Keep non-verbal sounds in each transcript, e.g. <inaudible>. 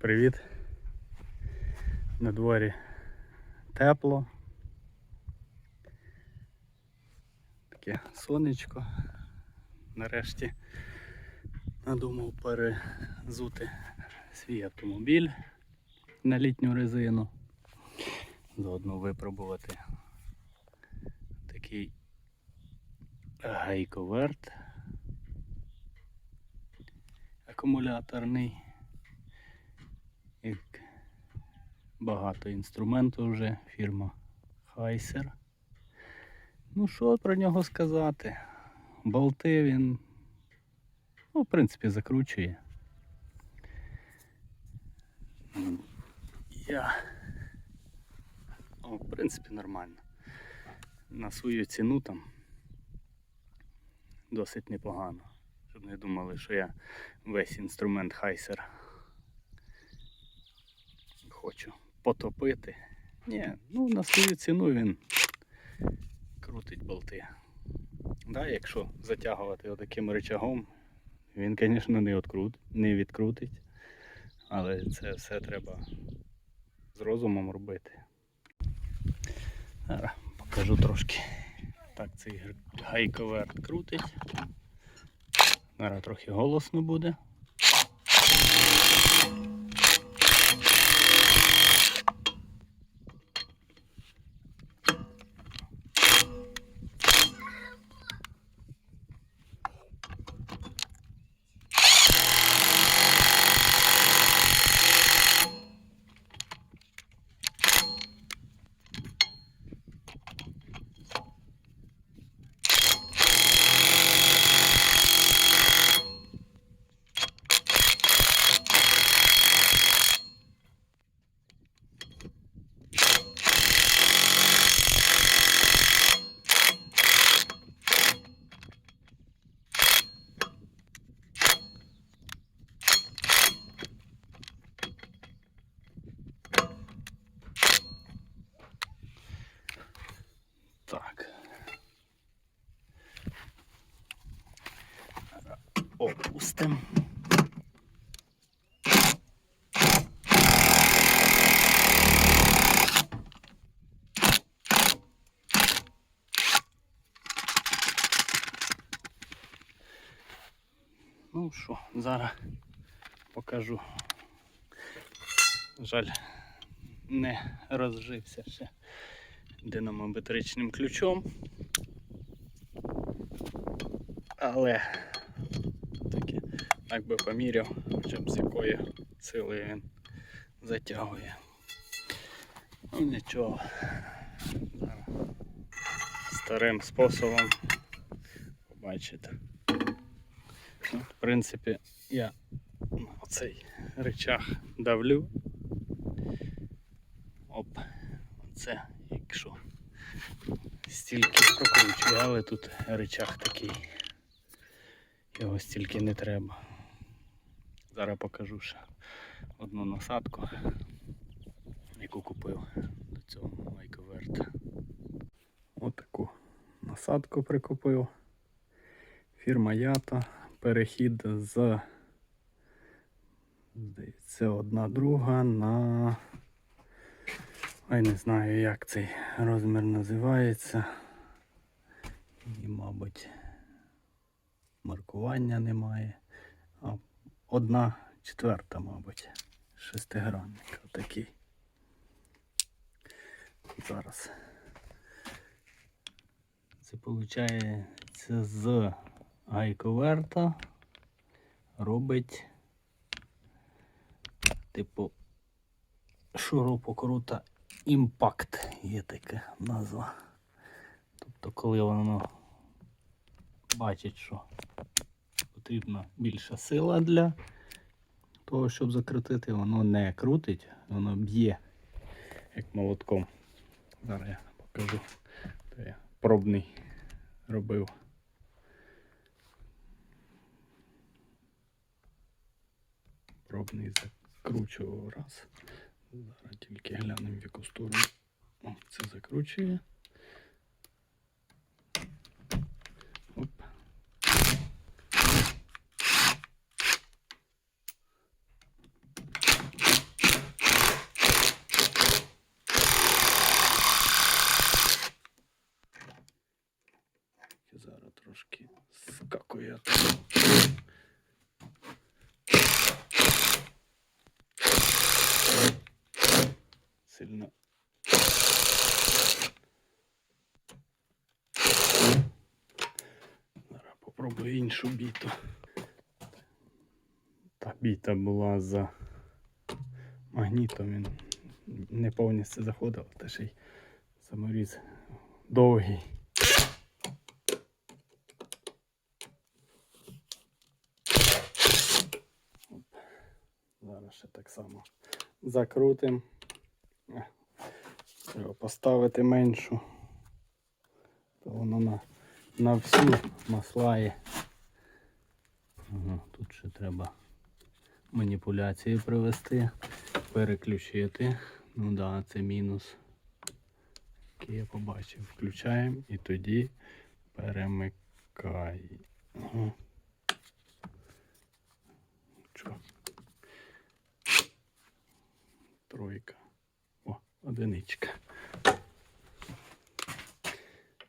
привіт. На дворі тепло. Таке сонечко. Нарешті надумав перезути свій автомобіль на літню резину. Заодно випробувати такий гайковерт акумуляторний. Як багато інструменту вже фірма Хайсер. Ну що про нього сказати? Болти він, ну, в принципі, закручує. Я, ну, в принципі, нормально. На свою ціну там досить непогано. Щоб не думали, що я весь інструмент Хайсер хочу потопити. Ні, ну на свою ціну він крутить болти. Да, якщо затягувати отаким рычагом, він, звісно, не, відкрут, не відкрутить. Але це все треба з розумом робити. Зараз покажу трошки. Так цей гайковерт крутить. Зараз трохи голосно буде. Так. Опустим. Ну що, зараз покажу. Жаль, не розжився ще динамометричним ключом. Але так би поміряв, хоча б з якої сили він затягує. Ну нічого. Зараз старим способом побачите. Ну, в принципі, я на оцей речах давлю. Оп, оце якщо стільки прокручую, але тут речах такий. Його стільки не треба. Зараз покажу ще одну насадку, яку купив до цього майковерта. Отаку насадку прикупив. Фірма Ята. Перехід з здається, одна друга на Ай не знаю як цей розмір називається. І, мабуть, маркування немає. Одна четверта, мабуть, шестигранник отакий. Зараз. Це виходить з гайковерта робить типу шурупокрута імпакт є така назва. Тобто, коли воно бачить, що потрібна більша сила для того, щоб закрутити, воно не крутить, воно б'є як молотком. Зараз я покажу. Це я пробний робив. Пробний закручував раз. Зараз тільки глянемо в яку сторону. О, це закручує. Оп. Стояти. Сильно. Зараз попробую іншу біту. Та біта була за магнітом, він не повністю заходив, та ще й саморіз довгий. Оп. Зараз ще само закрутим. Е, Треба поставити меншу. То воно на, на всю маслає. Ага, тут ще треба маніпуляції провести, переключити. Ну да, це мінус. Який я побачив. Включаємо і тоді перемикай. Ага. Тройка. О, одиничка.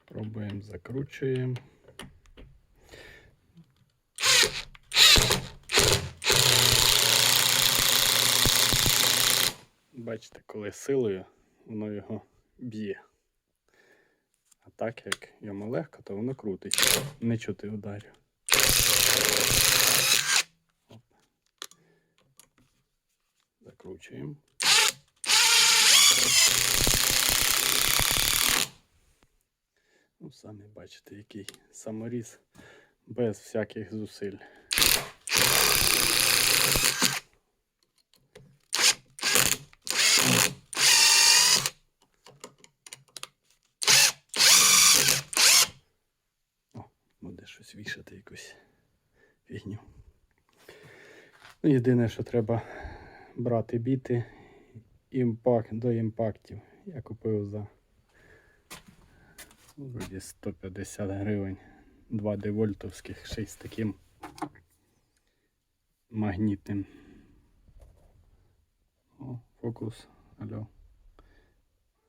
Пробуємо, закручуємо. Бачите, коли силою воно його б'є. А так як йому легко, то воно крутить. Не чути ударів. Закручуємо. Самі бачите, який саморіз без всяких зусиль. О, буде щось вішати якусь фігню. Ну, єдине, що треба брати біти імпакт до імпактів. Я купив за вроді 150 гривень 2 девольтовських, ще й з таким магнітним. О, фокус. Алло.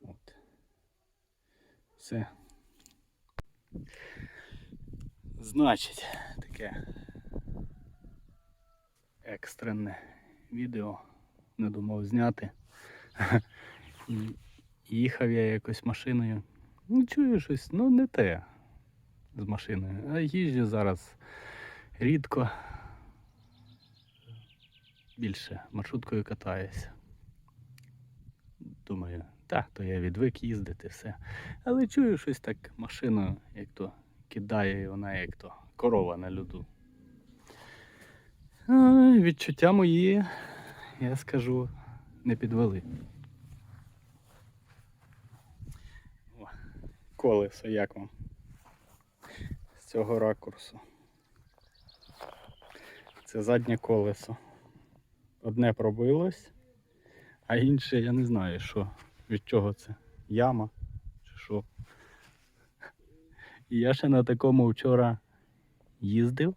От. Все. Значить, таке екстрене відео не думав зняти. <laughs> Їхав я якось машиною. Ну, чую щось, ну не те з машиною. А їжджу зараз рідко. Більше маршруткою катаюся. Думаю, так, то я відвик їздити все. Але чую щось так машиною, як то кидає вона як то корова на льоду. А, відчуття мої, я скажу, не підвели. Колесо як вам? З цього ракурсу. Це заднє колесо. Одне пробилось, а інше я не знаю, що, від чого це. Яма чи що. І я ще на такому вчора їздив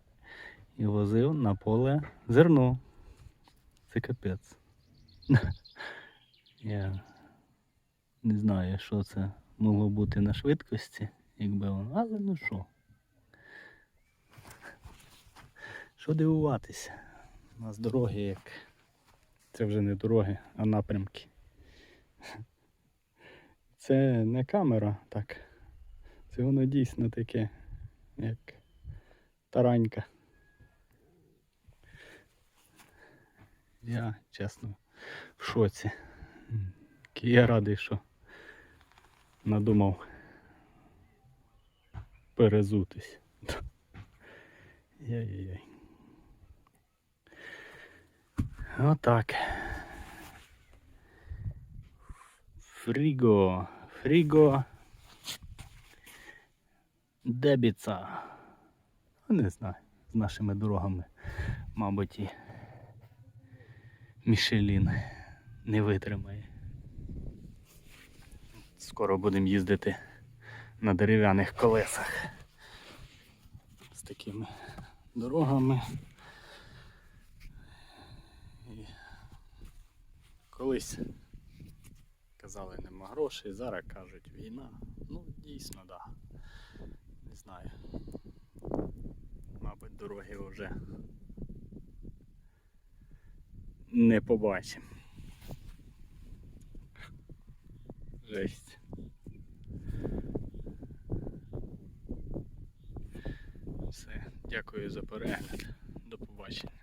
і возив на поле зерно. Це капець. <laughs> Я не знаю, що це могло бути на швидкості, якби воно, але ну що. Що дивуватися? У нас дороги як. Це вже не дороги, а напрямки. Це не камера, так. Це воно дійсно таке, як таранька. Я чесно в шоці. Я радий, що надумав перезутись. Яй-яй-яй. Отак. Фріго. Фріго. Дебіца. Ну, Не знаю. З нашими дорогами, мабуть, і Мішелін не витримає. Скоро будемо їздити на дерев'яних колесах. З такими дорогами. І колись казали нема грошей, зараз кажуть війна. Ну, дійсно, так. Да. Не знаю. Мабуть, дороги вже не побачимо. Жесть. Все, дякую за перегляд. До побачення.